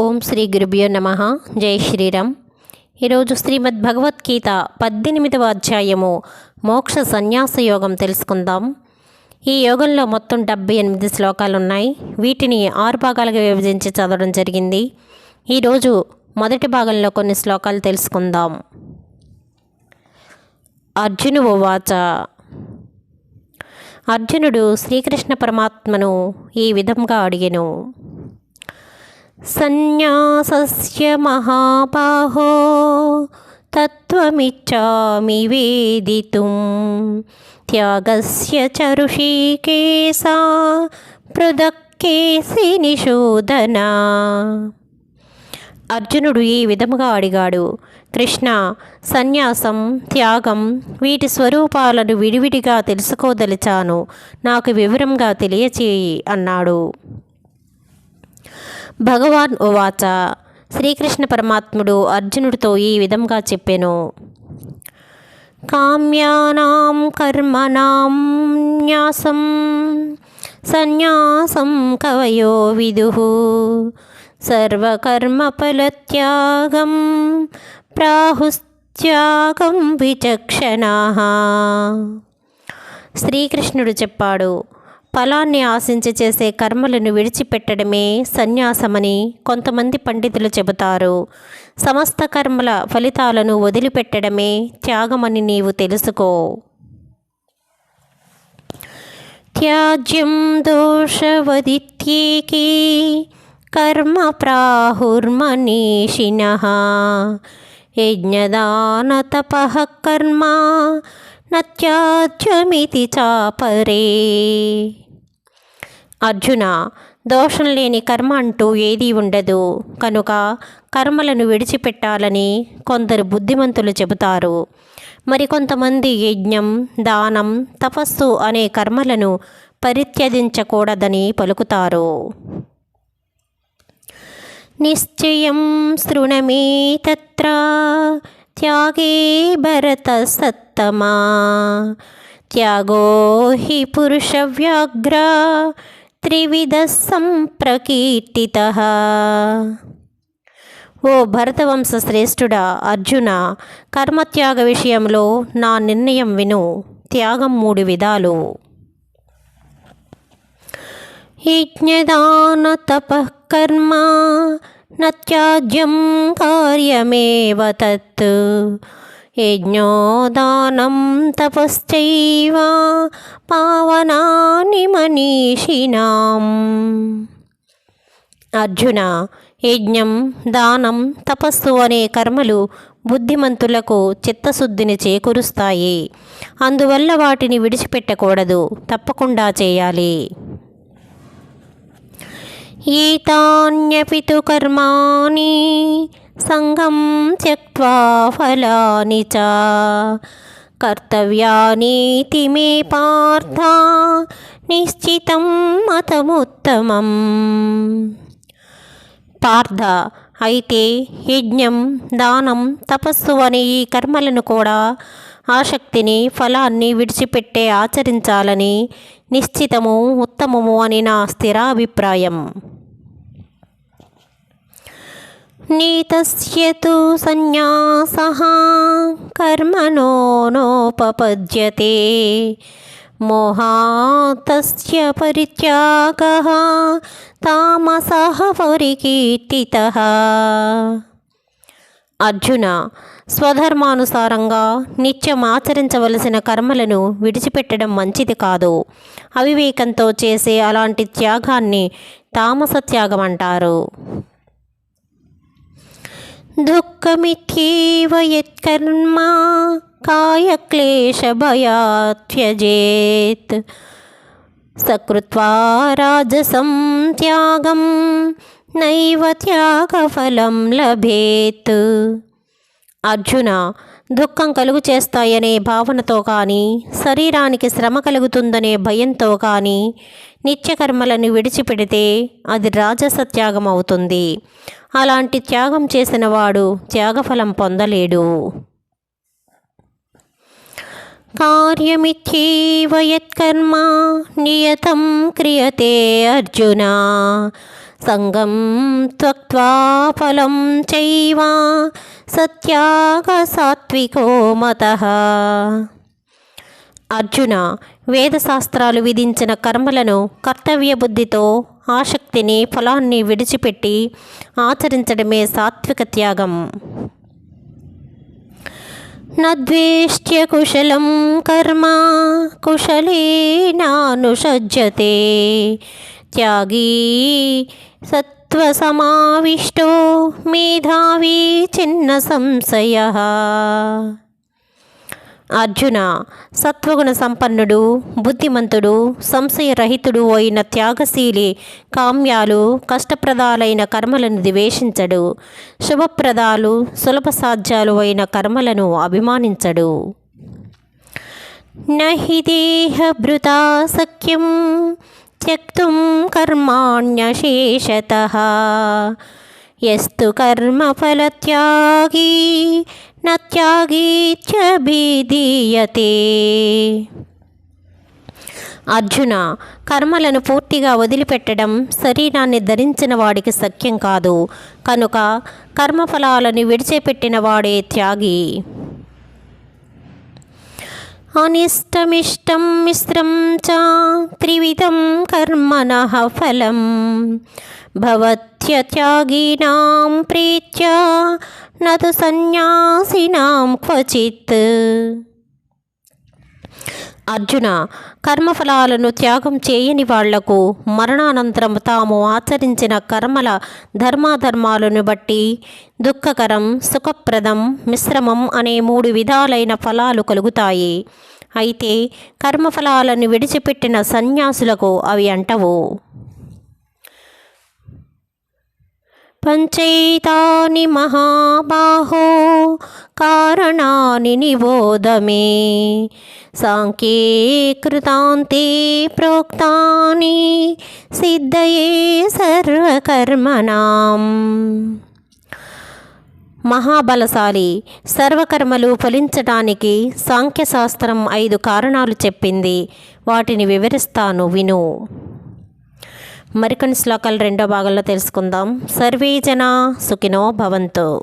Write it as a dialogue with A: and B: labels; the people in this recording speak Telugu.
A: ఓం శ్రీ గురుభ్యో నమ. జై శ్రీరామ్. ఈరోజు శ్రీమద్ భగవద్గీత పద్దెనిమిదవ అధ్యాయము మోక్ష సన్యాస యోగం తెలుసుకుందాం. ఈ యోగంలో మొత్తం డెబ్బై ఎనిమిది శ్లోకాలు ఉన్నాయి వీటిని ఆరు భాగాలుగా విభజించి చదవడం జరిగింది. ఈరోజు మొదటి భాగంలో కొన్ని శ్లోకాలు తెలుసుకుందాం. అర్జును ఉవాచ. అర్జునుడు శ్రీకృష్ణ పరమాత్మను ఈ విధంగా అడిగెను. సన్యాసస్య మహాబాహో తత్వమిచ్చామి వేదితుం త్యాగస్య చ ఋషికేశా నిశోధన అర్జునుడు ఈ విధముగా అడిగాడు కృష్ణ సన్యాసం త్యాగం వీటి స్వరూపాలను విడివిడిగా తెలుసుకోదలిచాను నాకు వివరంగా తెలియచేయి అన్నాడు. భగవాన్ ఉవాచ శ్రీకృష్ణ పరమాత్ముడు అర్జునుడితో ఈ విధంగా చెప్పాను. కామ్యానాం కర్మణాం న్యాసం సన్యాసం కవయో విదు. సర్వకర్మఫలత్యాగం ప్రాహుత్యాగం విచక్షణా. శ్రీకృష్ణుడు చెప్పాడు ఫలాన్ని ఆశించి చేసే కర్మలను విడిచిపెట్టడమే సన్యాసమని కొంతమంది పండితులు చెబుతారు. సమస్త కర్మల ఫలితాలను వదిలిపెట్టడమే త్యాగమని నీవు తెలుసుకో. త్యాజ్యం దోషవదిత్యేకి కర్మ ప్రాహుర్మనీషిణ యజ్ఞదానతపః కర్మ నత్యాజ్యమితి చాపరే అర్జున దోషం లేని కర్మ అంటూ ఏదీ ఉండదు. కనుక కర్మలను విడిచిపెట్టాలని కొందరు బుద్ధిమంతులు చెబుతారు. మరికొంతమంది యజ్ఞం దానం తపస్సు అనే కర్మలను పరిత్యజించకూడదని పలుకుతారు. నిశ్చయం శృణమే తత్ర. త్యాగే భరత సత్తమా త్యాగో హి పురుషవ్యాఘ్ర త్రివిధ సంప్రకీర్తిత ఓ భరతవంశ శ్రేష్ఠుడా అర్జున కర్మత్యాగ విషయంలో నా నిర్ణయం విను త్యాగం మూడు విధాలు యజ్ఞదాన తపకర్మ నత్యాజ్యం కార్యమేవ తత్. యజ్ఞోదానం తపశ్చైవ పావనాని మనీషిణాం. అర్జున యజ్ఞం దానం తపస్సు అనే కర్మలు బుద్ధిమంతులకు చిత్తశుద్ధిని చేకూరుస్తాయి. అందువల్ల వాటిని విడిచిపెట్టకూడదు. తప్పకుండా చేయాలి. ఏతాన్యపి తు కర్మాణి సంగం త్యక్వా ఫలాని చ కర్తవ్యానీతి మే పార్థ నిశ్చితం మతముత్తమం పార్థ అయితే యజ్ఞం దానం తపస్సు అనే ఈ కర్మలను కూడా ఆసక్తిని ఫలాన్ని విడిచిపెట్టే ఆచరించాలని నిశ్చితము ఉత్తమము అని నా స్థిర అభిప్రాయం. తు సన్యాస కర్మణో నోపపద్యతే. మోహాతస్య పరిత్యాగ తామస పరికీర్తితः. అర్జున స్వధర్మానుసారంగా నిత్యం ఆచరించవలసిన కర్మలను విడిచిపెట్టడం మంచిది కాదు. అవివేకంతో చేసే అలాంటి త్యాగాన్ని తామస త్యాగం అంటారు దుఃఖమిత్యేవ యత్కర్మ కాయక్లేశభయాత్ త్యజేత్ సకృత్వా రాజసం త్యాగం నైవ త్యాగఫలం లభేత్. అర్జున దుఃఖం కలుగు చేస్తాయనే భావనతో కానీ శరీరానికి శ్రమ కలుగుతుందనే భయంతో కానీ నిత్యకర్మలను విడిచిపెడితే అది రాజస త్యాగం అవుతుంది అలాంటి త్యాగం చేసిన వాడు త్యాగఫలం పొందలేడు. కార్యమిత్యేవ యత్కర్మ నియతం క్రియతే అర్జున. సంగం త్వక్వా ఫలం చైవా సత్యాగ సాత్వికో మత. అర్జున వేదశాస్త్రాలు విధించిన కర్మలను కర్తవ్య బుద్ధితో ఆసక్తిని ఫలాన్ని విడిచిపెట్టి ఆచరించడమే సాత్విక త్యాగం. నద్వేష్ట్య కుశలం కర్మ కుశలేనానుషజ్యతే త్యాగీ సత్వసమావిష్టో మేధావి చిన్న సంశయ. అర్జున సత్వగుణ సంపన్నుడు బుద్ధిమంతుడు సంశయరహితుడు అయిన త్యాగశీలి కామ్యాలు కష్టప్రదాలైన కర్మలను ద్వేషించడు. శుభప్రదాలు సులభ సాధ్యాలు అయిన కర్మలను అభిమానించడు. నహి దేహభృతా సఖ్యం త్యక్తుం కర్మాణ్యశేషత యస్తు కర్మఫలత్యాగీ న త్యాగీత్యభిధీయతే అర్జున కర్మలను పూర్తిగా వదిలిపెట్టడం శరీరాన్ని ధరించిన వాడికి సఖ్యం కాదు కనుక కర్మఫలాలను విడిచిపెట్టిన వాడే త్యాగి అనిష్టమిష్టం మిశ్రం చ త్రివిధం కర్మణ ఫలం భవత్యత్యాగినాం ప్రీత్యా నతు సన్యాసినాం క్వచిత్ అర్జున కర్మఫలాలను త్యాగం చేయని వాళ్ళకు మరణానంతరం తాము ఆచరించిన కర్మల ధర్మాధర్మాలను బట్టి దుఃఖకరం సుఖప్రదం మిశ్రమం అనే మూడు విధాలైన ఫలాలు కలుగుతాయి. అయితే కర్మఫలాలను విడిచిపెట్టిన సన్యాసులకు అవి అంటవు. పంచైతాని మహాబాహో కారణాని నిబోధమే. సాంఖ్యే కృతాంతే ప్రోక్తాని సిద్ధయే సర్వకర్మణం మహాబలశాలి సర్వకర్మలు ఫలించటానికి సాంఖ్యశాస్త్రం ఐదు కారణాలు చెప్పింది. వాటిని వివరిస్తాను విను. మరికొన్ని శ్లోకాలు రెండో భాగంలో తెలుసుకుందాం. సర్వీజన సుఖినో భవంతు.